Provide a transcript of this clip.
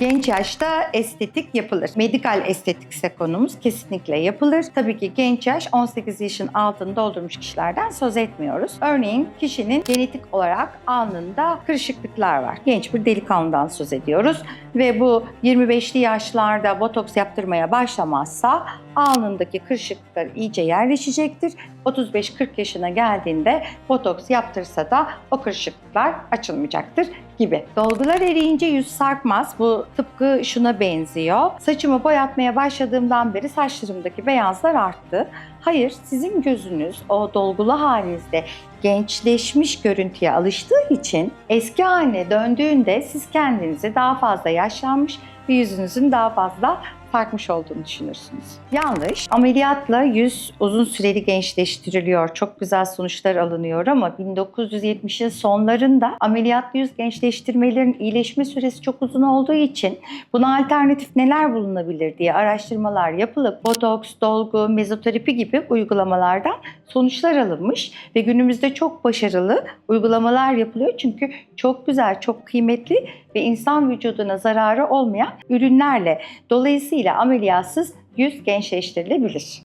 Genç yaşta estetik yapılır. Medikal estetikse konumuz kesinlikle yapılır. Tabii ki genç yaş 18 yaşın altını doldurmuş kişilerden söz etmiyoruz. Örneğin kişinin genetik olarak alnında kırışıklıklar var. Genç bir delikanlıdan söz ediyoruz ve bu 25'li yaşlarda botoks yaptırmaya başlamazsa alnındaki kırışıklıklar iyice yerleşecektir. 35-40 yaşına geldiğinde botoks yaptırsa da o kırışıklıklar açılmayacaktır gibi. Dolgular eriyince yüz sarkmaz. Bu tıpkı şuna benziyor. Saçımı boyatmaya başladığımdan beri saçlarımdaki beyazlar arttı. Hayır, sizin gözünüz o dolgulu halinizde gençleşmiş görüntüye alıştığı için eski haline döndüğünde siz kendinizi daha fazla yaşlanmış ve yüzünüzün daha fazla farkmış olduğunu düşünürsünüz. Yanlış. Ameliyatla yüz uzun süreli gençleştiriliyor. Çok güzel sonuçlar alınıyor ama 1970'in sonlarında ameliyatlı yüz gençleştirmelerin iyileşme süresi çok uzun olduğu için buna alternatif neler bulunabilir diye araştırmalar yapılıp botoks, dolgu, mezoterapi gibi uygulamalardan sonuçlar alınmış ve günümüzde çok başarılı uygulamalar yapılıyor çünkü çok güzel, çok kıymetli ve insan vücuduna zararı olmayan ürünlerle dolayısıyla ameliyatsız yüz gençleştirilebilir.